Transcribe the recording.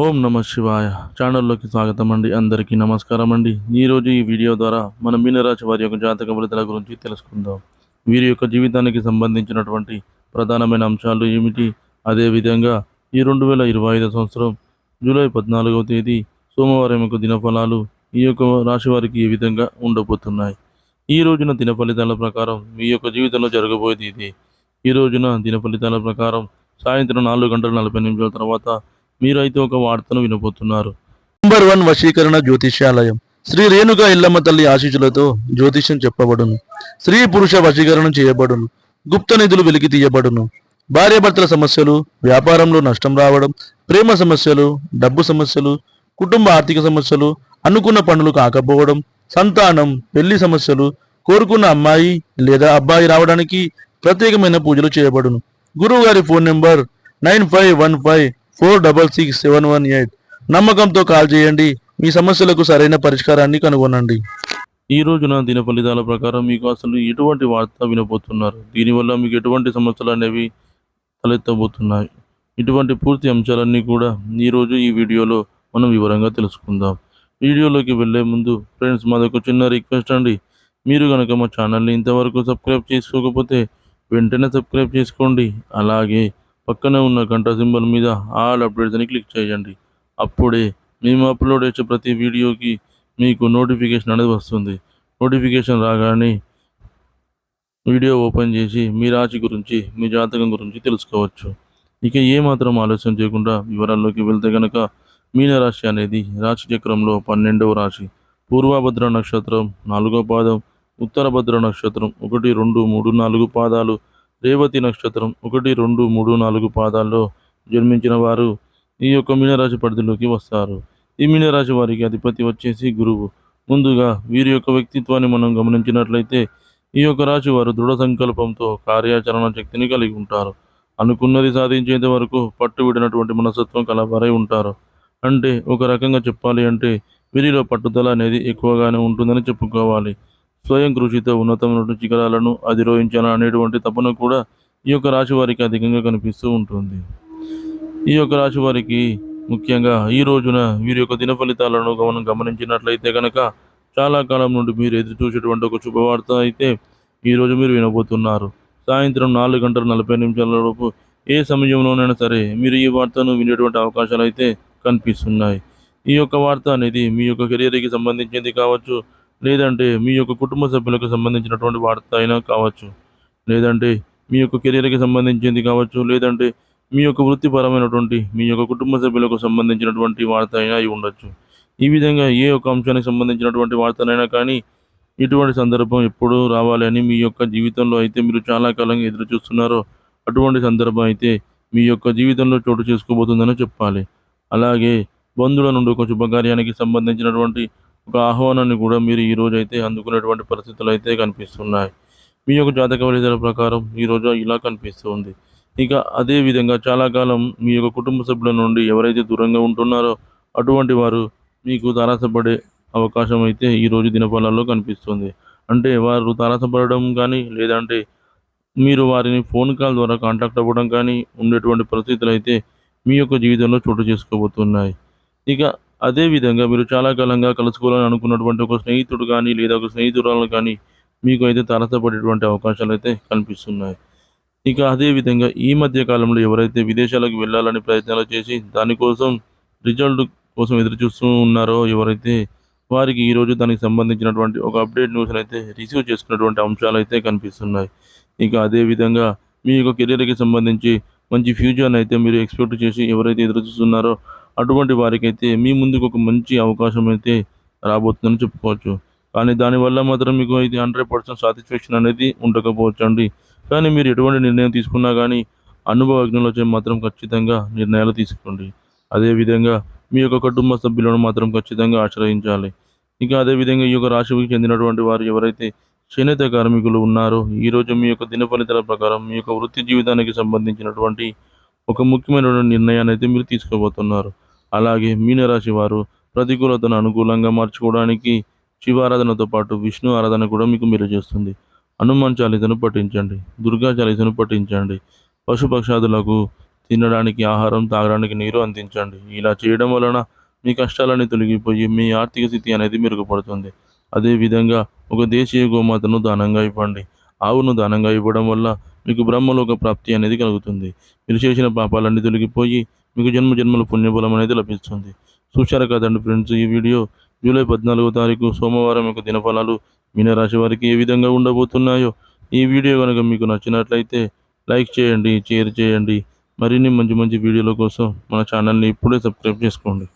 ఓం నమ శివాయ. ఛానల్లోకి స్వాగతం అండి అందరికీ నమస్కారం అండి ఈరోజు ఈ వీడియో ద్వారా మన మీనరాశి వారి యొక్క జాతక ఫలితాల గురించి తెలుసుకుందాం. వీరి యొక్క జీవితానికి సంబంధించినటువంటి ప్రధానమైన అంశాలు ఏమిటి? అదేవిధంగా ఈ రెండు వేల ఇరవై ఐదు సంవత్సరం జూలై పద్నాలుగవ తేదీ సోమవారం యొక్క దినఫలాలు ఈ యొక్క రాశి వారికి ఏ విధంగా ఉండబోతున్నాయి. ఈ రోజున దిన ఫలితాల ప్రకారం మీ యొక్క జీవితంలో జరగబోయేది ఇది. ఈ రోజున దిన ఫలితాల ప్రకారం సాయంత్రం నాలుగు గంటల నలభై నిమిషాల తర్వాత మీరు అయితే ఒక వార్తను వినబోతున్నారు. నంబర్ వన్ వశీకరణ జ్యోతిష్యాలయం. శ్రీ రేణుక ఇల్లమ్మ తల్లి ఆశీస్సులతో జ్యోతిష్యం చెప్పబడును. స్త్రీ పురుష వశీకరణం చేయబడును. గుప్త నిధులు వెలికి తీయబడును. భార్యాభర్తల సమస్యలు వ్యాపారంలో నష్టం రావడం ప్రేమ సమస్యలు డబ్బు సమస్యలు కుటుంబ ఆర్థిక సమస్యలు అనుకున్న పనులు కాకపోవడం సంతానం పెళ్ళి సమస్యలు కోరుకున్న అమ్మాయి లేదా అబ్బాయి రావడానికి ప్రత్యేకమైన పూజలు చేయబడును. గురువు గారి phone number nine five one five four double six seven one eight. నమ్మకంతో కాల్ చేయండి. మీ సమస్యలకు సరైన పరిష్కారాన్ని కనుగొనండి. ఈ రోజున దిన ఫలితాల ప్రకారం మీకు అసలు ఎటువంటి వార్త వినబోతున్నారు? దీనివల్ల మీకు ఎటువంటి సమస్యలు అనేవి తలెత్తబోతున్నాయి? ఇటువంటి పూర్తి అంశాలన్నీ కూడా ఈరోజు ఈ వీడియోలో మనం వివరంగా తెలుసుకుందాం. వీడియోలోకి వెళ్ళే ముందు ఫ్రెండ్స్ మాదొక చిన్న రిక్వెస్ట్ అండి. మీరు కనుక మా ఛానల్ని ఇంతవరకు సబ్స్క్రైబ్ చేసుకోకపోతే వెంటనే సబ్స్క్రైబ్ చేసుకోండి. అలాగే పక్కనే ఉన్న గంట సింబల్ మీద ఆల్ అప్డేట్స్ అని క్లిక్ చేయండి. అప్పుడే మేము అప్లోడ్ చేసే ప్రతి వీడియోకి మీకు నోటిఫికేషన్ అనేది వస్తుంది. నోటిఫికేషన్ రాగానే వీడియో ఓపెన్ చేసి మీ రాశి గురించి మీ జాతకం గురించి తెలుసుకోవచ్చు. ఇక ఏమాత్రం ఆలస్యం చేయకుండా వివరాల్లోకి వెళ్తే కనుక మీనరాశి అనేది రాశి చక్రంలో పన్నెండవ రాశి. పూర్వభద్ర నక్షత్రం నాలుగో పాదం ఉత్తరభద్ర నక్షత్రం ఒకటి రెండు మూడు నాలుగు పాదాలు రేవతి నక్షత్రం ఒకటి రెండు మూడు నాలుగు పాదాల్లో జన్మించిన వారు ఈ యొక్క మీనరాశి పరిధిలోకి వస్తారు. ఈ మీనరాశి వారికి అధిపతి వచ్చేసి గురువు. ముందుగా వీరి యొక్క వ్యక్తిత్వాన్ని మనం గమనించినట్లయితే ఈ యొక్క రాశి వారు దృఢ సంకల్పంతో కార్యాచరణ శక్తిని కలిగి ఉంటారు. అనుకున్నది సాధించేంత వరకు పట్టు విడినటువంటి మనస్తత్వం కలవారై ఉంటారు. అంటే ఒక రకంగా చెప్పాలి అంటే వీరిలో పట్టుదల అనేది ఎక్కువగానే ఉంటుందని చెప్పుకోవాలి. స్వయం కృషితో ఉన్నతమైన శిఖరాలను అధిరోహించాలని అనేటువంటి తపన కూడా ఈ యొక్క రాశి వారికి అధికంగా కనిపిస్తూ ఉంటుంది. ఈ యొక్క రాశి వారికి ముఖ్యంగా ఈ రోజున వీరి యొక్క దిన ఫలితాలను మనం గమనించినట్లయితే కనుక చాలా కాలం నుండి మీరు ఎదురు చూసేటువంటి ఒక శుభవార్త అయితే ఈరోజు మీరు వినబోతున్నారు. సాయంత్రం నాలుగు గంటల నలభై నిమిషాల లోపు ఏ సమయంలోనైనా సరే మీరు ఈ వార్తను వినేటువంటి అవకాశాలు అయితే కనిపిస్తున్నాయి. ఈ యొక్క వార్త అనేది మీ యొక్క కెరీర్కి సంబంధించింది కావచ్చు లేదంటే మీ యొక్క కుటుంబ సభ్యులకు సంబంధించినటువంటి వార్త అయినా కావచ్చు. లేదంటే మీ యొక్క కెరీర్కి సంబంధించింది కావచ్చు. లేదంటే మీ యొక్క వృత్తిపరమైనటువంటి మీ యొక్క కుటుంబ సభ్యులకు సంబంధించినటువంటి వార్త అయినా అయి ఉండొచ్చు. ఈ విధంగా ఏ ఒక్క అంశానికి సంబంధించినటువంటి వార్తనైనా కానీ ఇటువంటి సందర్భం ఎప్పుడు రావాలి అని మీ యొక్క జీవితంలో అయితే మీరు చాలా కాలంగా ఎదురు చూస్తున్నారో అటువంటి సందర్భం అయితే మీ యొక్క జీవితంలో చోటు చేసుకోబోతుందని చెప్పాలి. అలాగే బంధువుల నుండి ఒక శుభకార్యానికి సంబంధించినటువంటి ఒక ఆహ్వానాన్ని కూడా మీరు ఈ రోజు అయితే అందుకునేటువంటి పరిస్థితులు అయితే కనిపిస్తున్నాయి. మీ యొక్క జాతక ఫలితాల ప్రకారం ఈ రోజు ఇలా కనిపిస్తుంది ఇక అదే విధంగా చాలా కాలం మీ యొక్క కుటుంబ సభ్యుల నుండి ఎవరైతే దూరంగా ఉంటున్నారో అటువంటి వారు మీకు తారసపడే అవకాశం అయితే ఈ రోజు దినఫలాల్లో కనిపిస్తుంది. అంటే వారు తారసపడడం కానీ లేదంటే మీరు వారిని ఫోన్ కాల్ ద్వారా కాంటాక్ట్ అవ్వడం కానీ ఉండేటువంటి పరిస్థితులు అయితే మీ యొక్క జీవితంలో చోటు చేసుకోబోతున్నాయి. ఇక అదేవిధంగా మీరు చాలా కాలంగా కలుసుకోవాలని అనుకున్నటువంటి ఒక స్నేహితుడు కానీ లేదా ఒక స్నేహితురాలు కానీ మీకు అయితే తారసపడేటువంటి అవకాశాలు అయితే కనిపిస్తున్నాయి. ఇక అదే విధంగా ఈ మధ్య కాలంలో ఎవరైతే విదేశాలకు వెళ్ళాలని ప్రయత్నాలు చేసి దానికోసం రిజల్ట్ కోసం ఎదురు చూస్తూ ఉన్నారో ఎవరైతే వారికి ఈరోజు దానికి సంబంధించినటువంటి ఒక అప్డేట్ న్యూస్ అయితే రిసీవ్ చేసుకున్నటువంటి అంశాలు అయితే కనిపిస్తున్నాయి. ఇక అదే విధంగా మీ యొక్క కెరీర్కి సంబంధించి మంచి ఫ్యూచర్ని అయితే మీరు ఎక్స్పెక్ట్ చేసి ఎవరైతే ఎదురు చూస్తున్నారో అటువంటి వారికైతే మీ ముందుకు ఒక మంచి అవకాశం అయితే రాబోతుందని చెప్పుకోవచ్చు. కానీ దానివల్ల మాత్రం మీకు అయితే హండ్రెడ్ పర్సెంట్ సాటిస్ఫాక్షన్ అనేది ఉండకపోవచ్చు అండి కానీ మీరు ఎటువంటి నిర్ణయం తీసుకున్నా కానీ అనుభవజ్ఞులచే మాత్రం ఖచ్చితంగా నిర్ణయాలు తీసుకోండి. అదేవిధంగా మీ యొక్క కుటుంబ సభ్యులను మాత్రం ఖచ్చితంగా ఆశ్రయించాలి. ఇంకా అదేవిధంగా ఈ యొక్క రాశికి చెందినటువంటి వారు ఎవరైతే చేనేత కార్మికులు ఉన్నారో ఈరోజు మీ యొక్క దిన ఫలితాల ప్రకారం మీ యొక్క వృత్తి జీవితానికి సంబంధించినటువంటి ఒక ముఖ్యమైన నిర్ణయాన్ని అయితే మీరు తీసుకోబోతున్నారు. అలాగే మీనరాశి వారు ప్రతికూలతను అనుకూలంగా మార్చుకోవడానికి శివారాధనతో పాటు విష్ణు ఆరాధన కూడా మీకు మేలు చేస్తుంది. హనుమాన్ చాలీసను పఠించండి దుర్గా చాలీసను పఠించండి పశుపక్షాదులకు తినడానికి ఆహారం తాగడానికి నీరు అందించండి. ఇలా చేయడం వలన మీ కష్టాలన్నీ తొలగిపోయి మీ ఆర్థిక స్థితి అనేది మెరుగుపడుతుంది. అదేవిధంగా ఒక దేశీయ గోమాతను దానంగా ఇవ్వండి. ఆవును దానంగా ఇవ్వడం వల్ల మీకు బ్రహ్మలోక ప్రాప్తి అనేది కలుగుతుంది. మీరు చేసిన పాపాలన్నీ తొలగిపోయి మీకు జన్మ జన్మల పుణ్యబలం అనేది లభిస్తుంది. చూశారు కదండి ఫ్రెండ్స్ ఈ వీడియో జూలై పద్నాలుగో తారీఖు సోమవారం యొక్క దినఫలాలు మీనరాశి వారికి ఏ విధంగా ఉండబోతున్నాయో ఈ వీడియో కనుక మీకు నచ్చినట్లయితే లైక్ చేయండి షేర్ చేయండి. మరిన్ని మంచి మంచి వీడియోల కోసం మన ఛానల్ని ఇప్పుడే సబ్స్క్రైబ్ చేసుకోండి.